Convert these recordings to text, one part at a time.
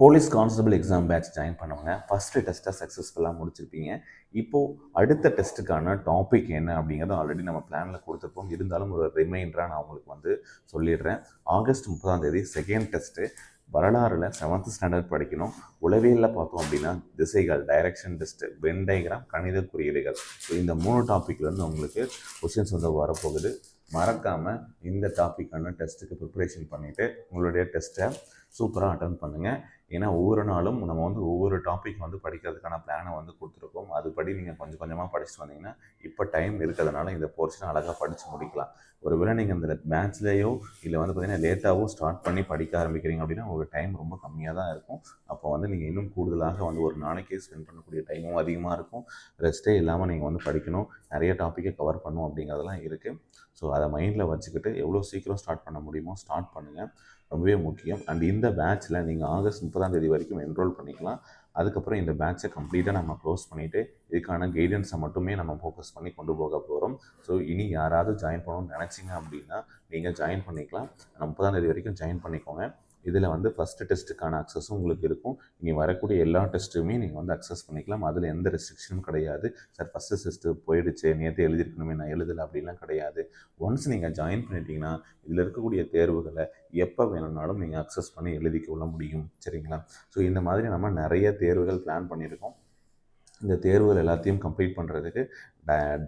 Police constable exam batch join பண்ணவங்க first டெஸ்ட்டை சக்ஸஸ்ஃபுல்லாக முடிச்சிருப்பீங்க. இப்போது அடுத்த டெஸ்ட்டுக்கான டாபிக் என்ன அப்படிங்கிறத ஆல்ரெடி நம்ம பிளானில் கொடுத்துருப்போம் இருந்தாலும் ஒரு ரிமைண்டராக நான் உங்களுக்கு வந்து சொல்லிடுறேன். ஆகஸ்ட் முப்பதாம் தேதி செகண்ட் டெஸ்ட்டு வரலாறில் செவன்த் ஸ்டாண்டர்ட் படிக்கணும். உளவியலில் பார்த்தோம் அப்படின்னா திசைகள் டைரக்ஷன் டெஸ்ட்டு வென் டயக்ராம் கணித குறியீடுகள். ஸோ இந்த மூணு டாப்பிக்லேருந்து உங்களுக்கு கொஷின்ஸ் வந்து வரப்போகுது. மறக்காமல் இந்த டாப்பிக்கான டெஸ்ட்டுக்கு ப்ரிப்பரேஷன் பண்ணிவிட்டு உங்களுடைய டெஸ்ட்டை சூப்பராக அட்டன் பண்ணுங்கள் ஏன்னா ஒவ்வொரு நாளும் நம்ம வந்து ஒவ்வொரு டாபிக் வந்து படிக்கிறதுக்கான பிளானை வந்து கொடுத்துருக்கோம். அதுபடி நீங்கள் கொஞ்சம் கொஞ்சமாக படிச்சுட்டு வந்தீங்கன்னா இப்போ டைம் இருக்கிறதுனால இந்த போர்ஷனை அழகாக படித்து முடிக்கலாம். ஒருவேளை நீங்கள் இந்த பேட்ச்லேயோ இல்லை வந்து பார்த்தீங்கன்னா லேட்டாகவோ ஸ்டார்ட் பண்ணி படிக்க ஆரம்பிக்கிறீங்க அப்படின்னா உங்களுக்கு டைம் ரொம்ப கம்மியாக தான் இருக்கும். அப்போ வந்து நீங்கள் இன்னும் கூடுதலாக வந்து ஒரு நாளைக்கே ஸ்பெண்ட் பண்ணக்கூடிய டைமும் அதிகமாக இருக்கும். ரெஸ்ட்டே இல்லாமல் நீங்கள் வந்து படிக்கணும். நிறைய டாப்பிக்கை கவர் பண்ணும் அப்படிங்கிறதெல்லாம் இருக்குது ஸோ அதை மைண்டில் வச்சுக்கிட்டு எவ்வளோ சீக்கிரம் ஸ்டார்ட் பண்ண முடியுமோ ஸ்டார்ட் பண்ணுங்கள் ரொம்பவே முக்கியம். அண்ட் இந்த பேட்ச்சில் நீங்கள் ஆகஸ்ட் முப்பதாம் தேதி வரைக்கும் என்ரோல் பண்ணிக்கலாம். அதுக்கப்புறம் இந்த பேட்சை கம்ப்ளீட்டாக நம்ம க்ளோஸ் பண்ணிவிட்டு இதுக்கான கைடன்ஸை மட்டுமே நம்ம ஃபோக்கஸ் பண்ணி கொண்டு போக போகிறோம் ஸோ இனி யாராவது ஜாயின் பண்ணணும்னு நினச்சிங்க அப்படின்னா நீங்கள் ஜாயின் பண்ணிக்கலாம். முப்பதாம் தேதி வரைக்கும் ஜாயின் பண்ணிக்கோங்க. இதில் வந்து ஃபஸ்ட்டு டெஸ்ட்டுக்கான அக்சஸும் உங்களுக்கு இருக்கும். இனி வரக்கூடிய எல்லா டெஸ்ட்டுமே நீங்கள் வந்து அக்சஸ் பண்ணிக்கலாம். அதில் எந்த ரெஸ்ட்ரிக்ஷனும் கிடையாது. சார் ஃபஸ்ட்டு டெஸ்ட்டு போயிடுச்சு. நேற்று எழுதியிருக்கணுமே நான் எழுதலை அப்படிலாம் கிடையாது. ஒன்ஸ் நீங்கள் ஜாயின் பண்ணிட்டீங்கன்னா இதில் இருக்கக்கூடிய தேர்வுகளை எப்போ வேணும்னாலும் நீங்கள் அக்சஸ் பண்ணி எழுதிக்கொள்ள முடியும். சரிங்களா? ஸோ இந்த மாதிரி நம்ம நிறைய தேர்வுகள் பிளான் பண்ணியிருக்கோம். இந்த தேர்வுகள் எல்லாத்தையும் கம்ப்ளீட் பண்ணுறதுக்கு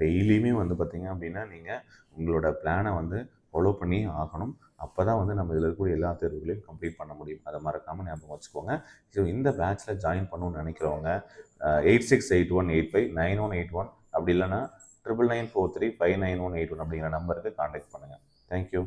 டெய்லியுமே வந்து பார்த்திங்க அப்படின்னா நீங்கள் உங்களோட பிளானை வந்து ஃபாலோ பண்ணி ஆகணும். அப்போ தான் வந்து நம்ம இதில் இருக்கக்கூடிய எல்லா தேர்வுகளையும் கம்ப்ளீட் பண்ண முடியும். அதை மறக்காமல் ஞாபகம் வச்சுக்கோங்க. ஸோ இந்த பேட்ச்சில் ஜாயின் பண்ணணும்னு நினைக்கிறவங்க eight six eight one eight five nine one eight one அப்படி இல்லைன்னா triple nine four three five nine one eight one அப்படிங்கிற நம்பருக்கு காண்டாக்ட் பண்ணுங்கள் தேங்க்யூ